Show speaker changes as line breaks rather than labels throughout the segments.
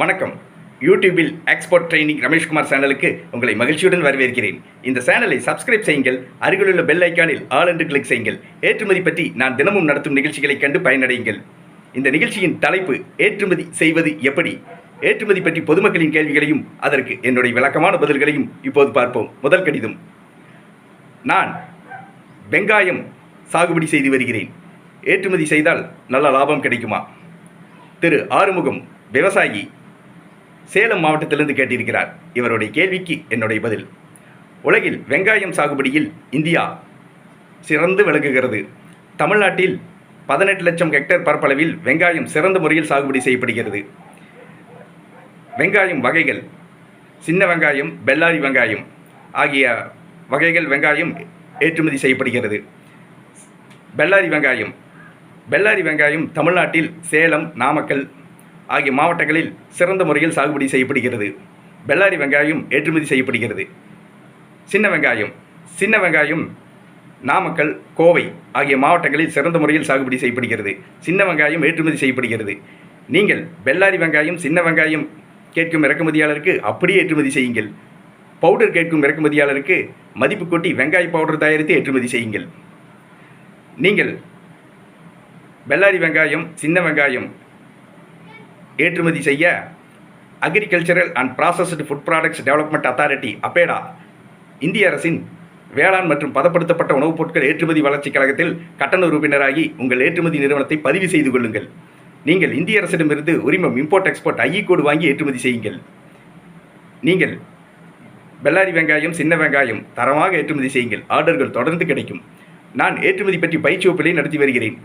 வணக்கம். யூடியூபில் export training Rameshkumar சேனலுக்கு உங்களை மகிழ்ச்சியுடன் வரவேற்கிறேன். இந்த சேனலை சப்ஸ்கிரைப் செய்யுங்கள் அருகிலுள்ள பெல் ஐக்கானில் ஆல் என்று கிளிக் செய்யுங்கள். ஏற்றுமதி பற்றி நான் தினமும் நடத்தும் நிகழ்ச்சிகளை கண்டு பயனடையுங்கள். இந்த நிகழ்ச்சியின் தலைப்பு ஏற்றுமதி செய்வது எப்படி? ஏற்றுமதி பற்றி பொதுமக்களின் கேள்விகளையும் அதற்கு என்னுடைய விளக்கமான பதில்களையும் இப்போது பார்ப்போம். முதல் கடிதம். நான் வெங்காயம் சாகுபடி செய்து வருகிறேன். ஏற்றுமதி செய்தால் நல்ல லாபம் கிடைக்குமா? திரு. ஆறுமுகம் விவசாயி சேலம் மாவட்டத்திலிருந்து கேட்டிருக்கிறார். இவருடைய கேள்விக்கு என்னுடைய பதில். உலகில் வெங்காயம் சாகுபடியில் இந்தியா சிறந்து விளங்குகிறது. தமிழ்நாட்டில் பதினெட்டு லட்சம் ஹெக்டேர் பரப்பளவில் வெங்காயம் சிறந்த முறையில் சாகுபடி செய்யப்படுகிறது. வெங்காயம் வகைகள் சின்ன வெங்காயம் பெல்லாரி வெங்காயம் ஆகிய வகைகள் வெங்காயம் ஏற்றுமதி செய்யப்படுகிறது. பெல்லாரி வெங்காயம் பெல்லாரி வெங்காயம் தமிழ்நாட்டில் சேலம் நாமக்கல் ஆகிய மாவட்டங்களில் சிறந்த முறையில் சாகுபடி செய்யப்படுகிறது. பெல்லாரி வெங்காயம் ஏற்றுமதி செய்யப்படுகிறது. சின்ன வெங்காயம் சின்ன வெங்காயம் நாமக்கல் கோவை ஆகிய மாவட்டங்களில் சிறந்த முறையில் சாகுபடி செய்யப்படுகிறது. சின்ன வெங்காயம் ஏற்றுமதி செய்யப்படுகிறது. நீங்கள் பெல்லாரி வெங்காயம் சின்ன வெங்காயம் கேட்கும் இறக்குமதியாளருக்கு அப்படியே ஏற்றுமதி செய்யுங்கள். பவுடர் கேட்கும் இறக்குமதியாளருக்கு மதிப்பு கொட்டி வெங்காய பவுடர் தயாரித்து ஏற்றுமதி செய்யுங்கள். நீங்கள் பெல்லாரி வெங்காயம் சின்ன வெங்காயம் ஏற்றுமதி செய்ய agricultural and processed food products development authority APEDA. இந்திய அரசின் வேளாண் மற்றும் பதப்படுத்தப்பட்ட உணவுப் பொருட்கள் ஏற்றுமதி வளர்ச்சிக் கழகத்தில் கட்டண உறுப்பினராகி உங்கள் ஏற்றுமதி நிறுவனத்தை பதிவு செய்து கொள்ளுங்கள். நீங்கள் இந்திய அரசிடமிருந்து உரிமம் இம்போர்ட் எக்ஸ்போர்ட் ஐஇ கோடு வாங்கி ஏற்றுமதி செய்யுங்கள். நீங்கள் பெல்லாரி வெங்காயம் சின்ன வெங்காயம் தரமாக ஏற்றுமதி செய்யுங்கள். ஆர்டர்கள் தொடர்ந்து கிடைக்கும். நான் ஏற்றுமதி பற்றி பயிற்சி ஒப்பிலை நடத்தி வருகிறேன்.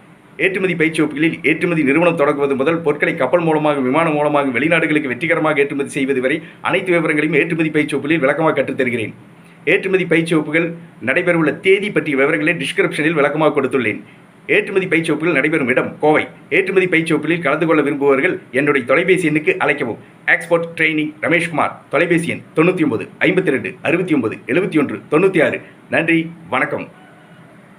ஏற்றுமதி பயிற்சி வகுப்புகளில் ஏற்றுமதி நிறுவனம் தொடங்குவது முதல் பொருட்களை கப்பல் மூலமாக விமானம் மூலமாக வெளிநாடுகளுக்கு வெற்றிகரமாக ஏற்றுமதி செய்வது வரை அனைத்து விவரங்களையும் ஏற்றுமதி பயிற்சி வகுப்புகளில் விளக்கமாக கற்றுத்தருகிறேன். ஏற்றுமதி பயிற்சி வகுப்புகள் நடைபெறவுள்ள தேதி பற்றிய விவரங்களை டிஸ்கிரிப்ஷனில் விளக்கமாக கொடுத்துள்ளேன். ஏற்றுமதி பயிற்சி வகுப்புகள் நடைபெறும் இடம் கோவை. ஏற்றுமதி பயிற்சி வகுப்புகளில் கலந்து கொள்ள விரும்புபவர்கள் என்னுடைய தொலைபேசி எண்ணுக்கு அழைக்கவும். எக்ஸ்போர்ட் ட்ரைனிங் ரமேஷ்குமார் தொலைபேசி எண் தொண்ணூற்றி ஒன்பது ஐம்பத்தி ரெண்டு அறுபத்தி ஒன்பது எழுபத்தி ஒன்று தொண்ணூற்றி ஆறு. நன்றி வணக்கம்.